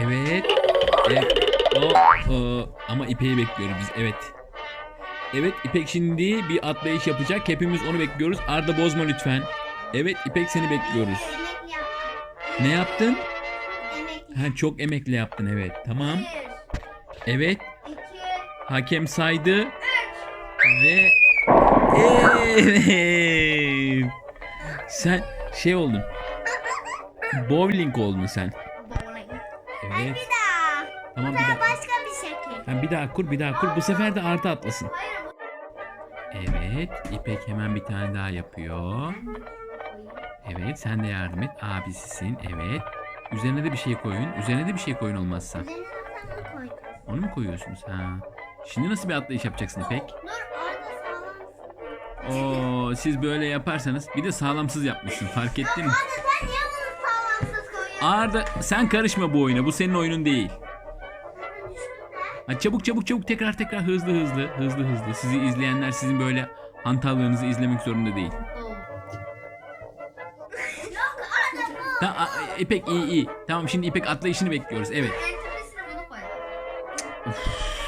Evet. Evet. O, o. Ama İpek'i bekliyoruz biz. Evet. Evet İpek şimdi bir atlayış yapacak. Hepimiz onu bekliyoruz. Arda bozma lütfen. Evet İpek seni bekliyoruz. Ne yaptın? Ha çok emekli yaptın evet. Tamam. Evet. Hakem saydı. Ve evet. Sen şey oldun. Bowling oldun sen. Evet. bir daha. Tamam bir da daha. başka bir şekil. Tamam, bir daha kur, bir daha kur. Bu sefer de artı atlasın. Hayır. bu- Evet. İpek hemen bir tane daha yapıyor. Evet sen de yardım et. Abisisin. Evet. Üzerine de bir şey koyun. Üzerine de bir şey koyun olmazsa. Üzerine koy. Onu mu koyuyorsunuz? Ha. Şimdi nasıl bir atlayış yapacaksın İpek? Dur orada. Oo, siz böyle yaparsanız bir de sağlamsız yapmışsın. Fark ettin mi? Arda sen karışma bu oyuna. Bu senin oyunun değil. Ha, çabuk çabuk çabuk tekrar tekrar hızlı hızlı hızlı hızlı. Sizi izleyenler sizin böyle hantallığınızı izlemek zorunda değil. Tamam a- İpek iyi iyi. Tamam şimdi İpek atlayışını bekliyoruz. Evet. Koy.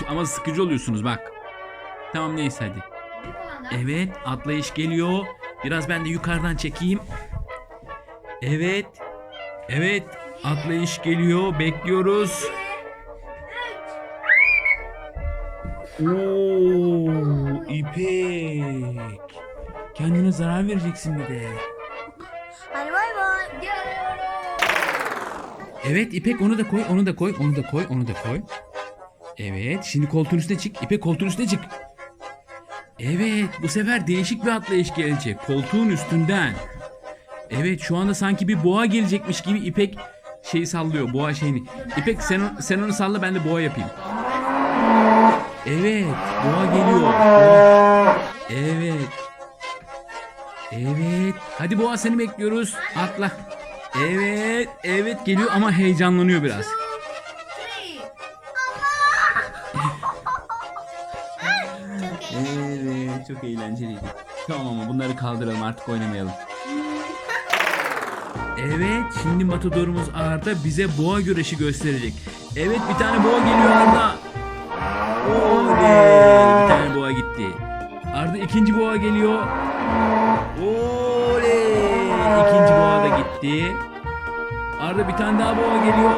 Ama sıkıcı oluyorsunuz bak. Tamam neyse hadi. Evet atlayış geliyor. Biraz ben de yukarıdan çekeyim. Evet. Evet atlayış geliyor. Bekliyoruz. Oo, İpek. Kendine zarar vereceksin bir de. Hadi bay bay. Geliyorum. Evet İpek onu da koy, onu da koy, onu da koy, onu da koy. Evet şimdi koltuğun üstüne çık. İpek koltuğun üstüne çık. Evet bu sefer değişik bir atlayış gelecek. Koltuğun üstünden. Evet şu anda sanki bir boğa gelecekmiş gibi İpek şeyi sallıyor. Boğa şeyini. İpek sen, sen onu salla ben de boğa yapayım. Evet boğa geliyor. Evet. Evet. Hadi boğa seni bekliyoruz. Atla. Evet, evet geliyor ama heyecanlanıyor biraz. Evet, çok eğlenceliydi. Tamam ama bunları kaldıralım artık oynamayalım. Evet, şimdi matadorumuz Arda bize boğa güreşi gösterecek. Evet, bir tane boğa geliyor Arda. Oley! Bir tane boğa gitti. Arda ikinci boğa geliyor. Oley! İkinci boğa da gitti. Arda bir tane daha boğa geliyor.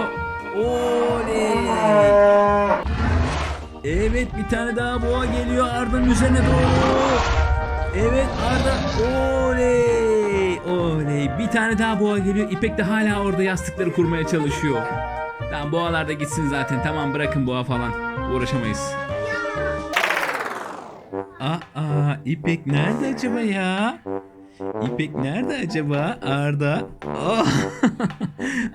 Oley! Evet bir tane daha boğa geliyor Arda'nın üzerine doğru. Evet Arda oley oley bir tane daha boğa geliyor. İpek de hala orada yastıkları kurmaya çalışıyor. Tamam boğalar da gitsin zaten tamam bırakın boğa falan uğraşamayız. Aa İpek nerede acaba ya? İpek nerede acaba? Arda. Oh.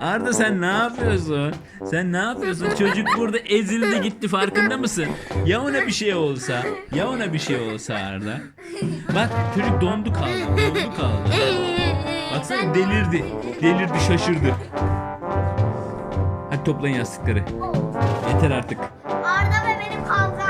Arda sen ne yapıyorsun? Sen ne yapıyorsun? Çocuk burada ezildi gitti farkında mısın? Ya ona bir şey olsa? Ya ona bir şey olsa Arda? Bak çocuk dondu kaldı. Dondu kaldı. Baksana delirdi. Delirdi şaşırdı. Hadi toplayın yastıkları. Yeter artık. Arda ve benim kavga.